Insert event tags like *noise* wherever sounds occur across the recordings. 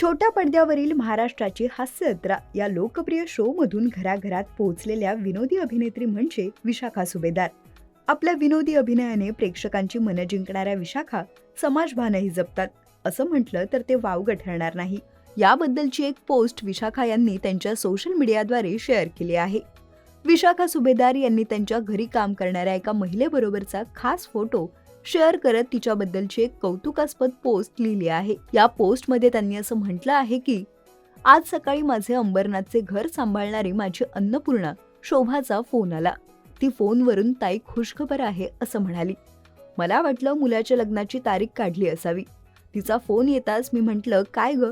छोट्या पडद्यावरील महाराष्ट्राची हास्ययात्रा या लोकप्रिय शोमधून घराघरात पोहोचलेल्या विनोदी अभिनेत्री म्हणजे विशाखा सुभेदार. आपल्या विनोदी अभिनयाने प्रेक्षकांची मनं जिंकणाऱ्या विशाखा समाजभानही जपतात. असं म्हटलं तर ते वावगं ठरणार नाही. याबद्दलची एक पोस्ट विशाखा यांनी त्यांच्या सोशल मीडियाद्वारे शेअर केली आहे. विशाखा सुभेदार यांनी त्यांच्या घरी काम करणाऱ्या एका महिलेबरोबरचा खास फोटो शेअर करत तिच्याबद्दलची एक कौतुकास्पद पोस्ट लिहिली आहे. या पोस्टमध्ये त्यांनी असं म्हटलं आहे की आज सकाळी माझे अंबरनाथचे घर सांभाळणारी माझी अन्नपूर्णा शोभाचा फोन आला. ती फोनवरून ताई खुशखबर आहे असं म्हणाली. मला वाटलं मुलाच्या लग्नाची तारीख काढली असावी. तिचा फोन येताच मी म्हटलं काय ग?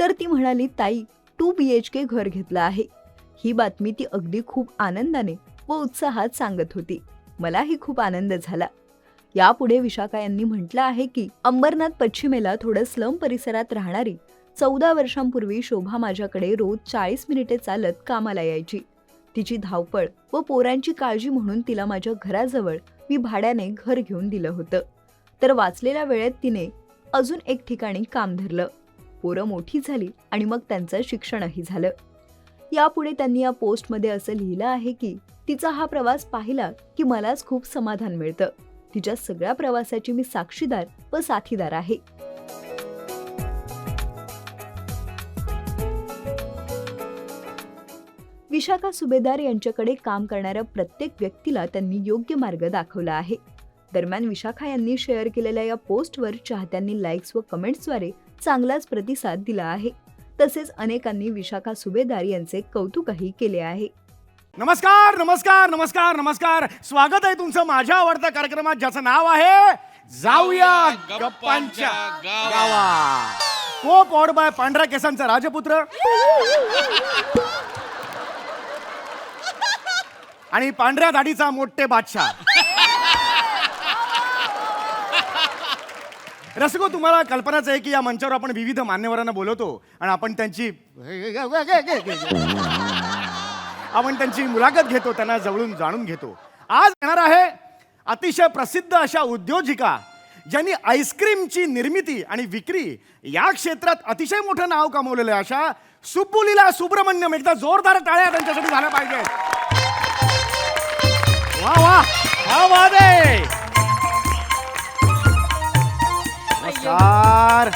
तर ती म्हणाली ताई टू बी एच के घर घेतलं आहे. ही बातमी ती अगदी खूप आनंदाने व उत्साहात सांगत होती. मलाही खूप आनंद झाला. यापुढे विशाखा यांनी म्हटलं आहे की अंबरनाथ पश्चिमेला थोडं स्लम परिसरात राहणारी चौदा वर्षांपूर्वी शोभा माझ्याकडे रोज चाळीस मिनिटे चालत कामाला यायची. तिची धावपळ व पोरांची काळजी म्हणून तिला माझ्या घराजवळ मी भाड्याने घर घेऊन दिलं होतं. तर वाचलेल्या वेळेत तिने अजून एक ठिकाणी काम धरलं. पोरं मोठी झाली आणि मग त्यांचं शिक्षणही झालं. यापुढे त्यांनी या पोस्टमध्ये असं लिहिलं आहे की तिचा हा प्रवास पाहिला की मलाच खूप समाधान मिळतं. तिच्या सगळ्या प्रवासाची मी साक्षीदार व साथीदार आहे. विशाखा सुभेदार यांच्याकडे काम करणाऱ्या प्रत्येक व्यक्तीला त्यांनी योग्य मार्ग दाखवला आहे. दरम्यान विशाखा यांनी शेअर केलेल्या या पोस्टवर चाहत्यांनी लाईक्स व कमेंट्सद्वारे चांगलाच प्रतिसाद दिला आहे. तसेच अनेकांनी विशाखा सुभेदार यांचे कौतुकही केले आहे. नमस्कार नमस्कार नमस्कार नमस्कार. स्वागत आहे तुमचं माझ्या आवडत्या कार्यक्रमात ज्याचं नाव आहे जाऊया गप्पांच्या गावा को पॉड बाय पांढऱ्या केसांचा राजपुत्र. आणि पांढऱ्या दाढीचा मोठे बादशाह. रसगो तुम्हाला कल्पनाच आहे की या मंचावर आपण विविध मान्यवरांना बोलवतो आणि आपण त्यांची आपण त्यांची मुलाखत घेतो त्यांना जवळून जाणून घेतो. आज येणार आहे अतिशय प्रसिद्ध अशा उद्योजिका ज्यांनी आईस्क्रीमची निर्मिती आणि विक्री या क्षेत्रात अतिशय मोठं नाव कमवलेलं आहे. अशा सुब्बुलीला सुब्रमण्यम एकदा जोरदार टाळ्या त्यांच्यासाठी झाल्या पाहिजे वा वा वा वा दे. नमस्कार.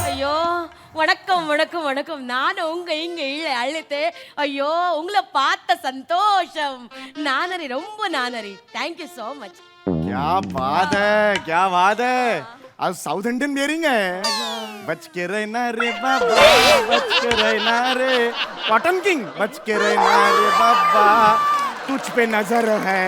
வணக்கம் வணக்கம் வணக்கம் நான் உங்க இங்க இல்ல அழுத்து ஐயோ உங்களை பார்த்த சந்தோஷம் நானரி ரொம்ப நானரி தேங்க்யூ so மச் क्या बात है क्या बात है आज साउथ इंडियन बियरिंग है बच के रहना रे बाबा बच के रहना रे कॉटन किंग बच के रहना रे बाबा तुझ पे नजर है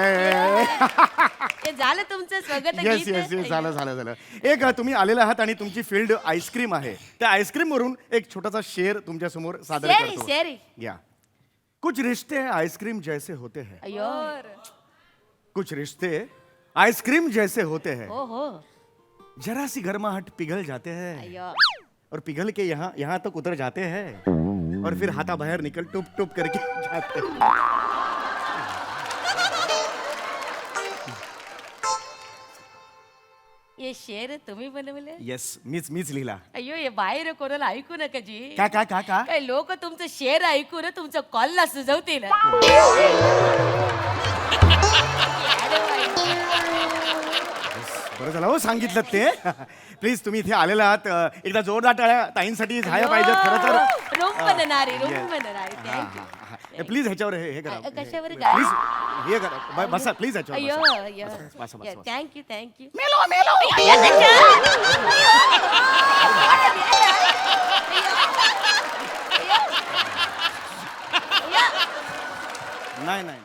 हे झालं तुमचं स्वागत येस येस येस झालं झालं झालं. एक तुम्ही आलेला आहात आणि तुमची फील्ड आईस्क्रीम आहे. त्या आईस्क्रीम वरून एक छोटासा शेर तुमच्यासमोर सादर शेरी करतो. शेरी. घ्या कुछ रिश्ते आइसक्रीम जैसे होते हैं. अयो कुछ रिश्ते आइसक्रीम जैसे होते हैं. हो हो जरा सी गर्माहट पिघल जाते हैं. अयो और पिघल के यहाँ यहाँ तक उतर जाते हैं. और फिर हाथा बाहर निकल टुप टुप करके *laughs* जाते हैं. हे शेर तुम्ही बनवले? येस मीच मीच लिहिला. अयो हे बाहेर कोणाला ऐकू नका जी. काय काय काय काय काय लोक तुमचं शेर ऐकून तुमचं कॉलला सुजवतील. बरं झालं हो सांगितलं ते. प्लीज तुम्ही इथे आलेला आहात. अं, एकदा जोरदार टाळ्या ताईंसाठी झाल्या पाहिजेत खरं तर. रोम बनणारी रोम बनणारी प्लीज ह्याच्यावर हे हे करा. अ- कशावर काय? प्लीज हे करा. ब- बसा प्लीज ह्याच्यावर अयो बसा. अयो बसा, बसा, बसा, बसा. थँक्यू थँक्यू मेलो मेलो! नाही नाही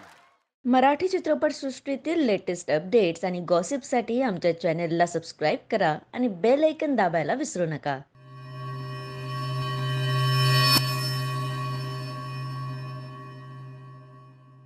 मराठी चित्रपटसृष्टीतील लेटेस्ट अपडेट्स आणि गॉसिपसाठी आमच्या चॅनेलला सबस्क्राईब करा आणि बेल ऐकन दाबायला विसरू नका.